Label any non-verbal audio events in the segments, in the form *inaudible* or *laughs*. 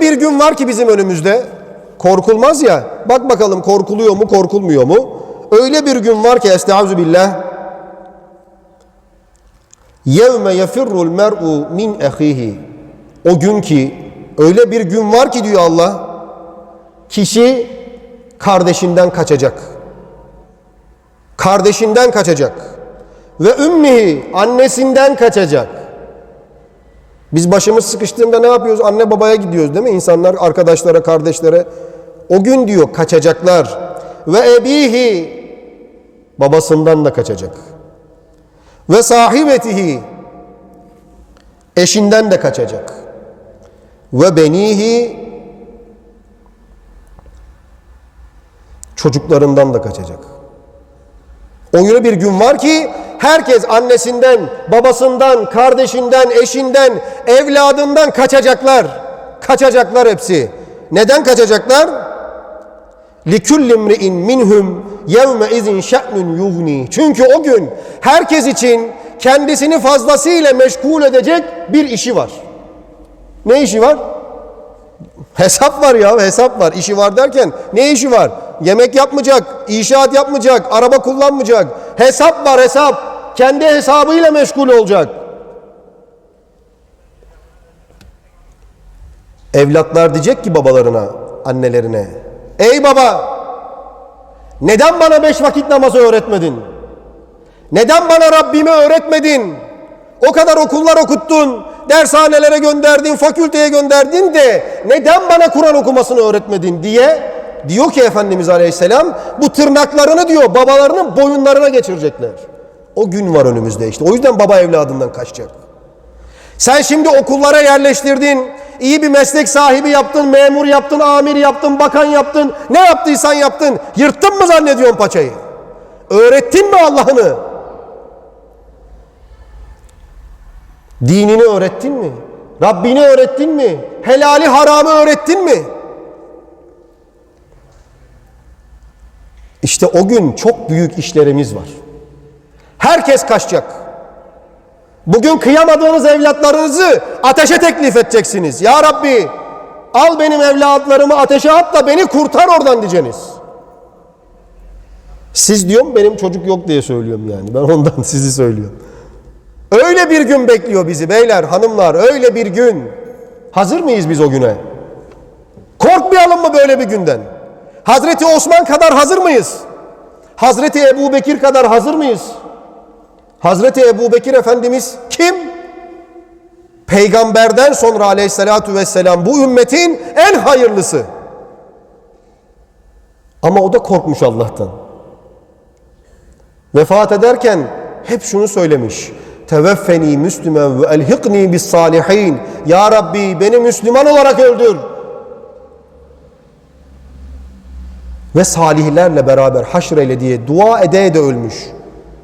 Bir gün var ki bizim önümüzde korkulmaz ya. Bak bakalım korkuluyor mu korkulmuyor mu? Öyle bir gün var ki estaizu billah. Yevme yefirrul mer'u min ehihi. O gün ki öyle bir gün var ki diyor Allah. Kişi kardeşinden kaçacak. Kardeşinden kaçacak. Ve ümmihi annesinden kaçacak. Biz başımız sıkıştığında ne yapıyoruz? Anne babaya gidiyoruz değil mi? İnsanlar arkadaşlara, kardeşlere. O gün diyor kaçacaklar. Ve ebihi babasından da kaçacak. Ve sahibetihi eşinden de kaçacak. Ve benihi çocuklarından da kaçacak. O öyle bir gün var ki herkes annesinden, babasından, kardeşinden, eşinden, evladından kaçacaklar. Kaçacaklar hepsi. Neden kaçacaklar? لِكُلِّ امْرِئٍ مِّنْهُمْ يَوْمَ اِذٍ شَأْنٌ يُغْنِي Çünkü o gün herkes için kendisini fazlasıyla meşgul edecek bir işi var. Ne işi var? Hesap var ya hesap var. İşi var derken ne işi var? Yemek yapmayacak, inşaat yapmayacak, araba kullanmayacak. Hesap var hesap. Kendi hesabıyla meşgul olacak. Evlatlar diyecek ki babalarına, annelerine. Ey baba! Neden bana beş vakit namazı öğretmedin? Neden bana Rabbimi öğretmedin? O kadar okullar okuttun, dershanelere gönderdin, fakülteye gönderdin de neden bana Kur'an okumasını öğretmedin diye diyor ki Efendimiz Aleyhisselam bu tırnaklarını diyor babalarının boyunlarına geçirecekler. O gün var önümüzde işte. O yüzden baba evladından kaçacak. Sen şimdi okullara yerleştirdin, iyi bir meslek sahibi yaptın, memur yaptın, amir yaptın, bakan yaptın, ne yaptıysan yaptın. Yırttın mı zannediyorsun paçayı? Öğrettin mi Allah'ını? Dinini öğrettin mi? Rabbini öğrettin mi? Helali haramı öğrettin mi? İşte o gün çok büyük işlerimiz var. Herkes kaçacak. Bugün kıyamadığınız evlatlarınızı ateşe teklif edeceksiniz. Ya Rabbi al benim evlatlarımı ateşe at da beni kurtar oradan diyeceksiniz. Siz diyorum benim çocuk yok diye söylüyorum yani. Ben ondan *laughs* sizi söylüyorum. Öyle bir gün bekliyor bizi beyler, hanımlar. Öyle bir gün. Hazır mıyız biz o güne? Korkmayalım mı böyle bir günden? Hazreti Osman kadar hazır mıyız? Hazreti Ebu Bekir kadar hazır mıyız? Hazreti Ebu Bekir Efendimiz kim? Peygamberden sonra aleyhissalatu vesselam bu ümmetin en hayırlısı. Ama o da korkmuş Allah'tan. Vefat ederken hep şunu söylemiş. Teveffeni Müslümen ve elhiqni bis salihin. Ya Rabbi beni Müslüman olarak öldür. Ve salihlerle beraber haşreyle diye dua ede de ölmüş.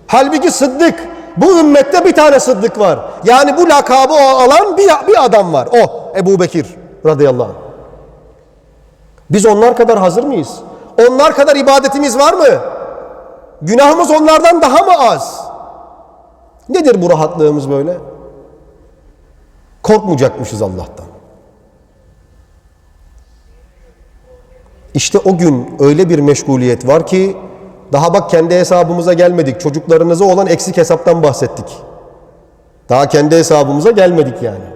Halbuki Sıddık bu ümmette bir tane Sıddık var. Yani bu lakabı alan bir, bir adam var. O Ebu Bekir radıyallahu anh. Biz onlar kadar hazır mıyız? Onlar kadar ibadetimiz var mı? Günahımız onlardan daha mı az? Nedir bu rahatlığımız böyle? Korkmayacakmışız Allah'tan. İşte o gün öyle bir meşguliyet var ki daha bak kendi hesabımıza gelmedik. Çocuklarınıza olan eksik hesaptan bahsettik. Daha kendi hesabımıza gelmedik yani.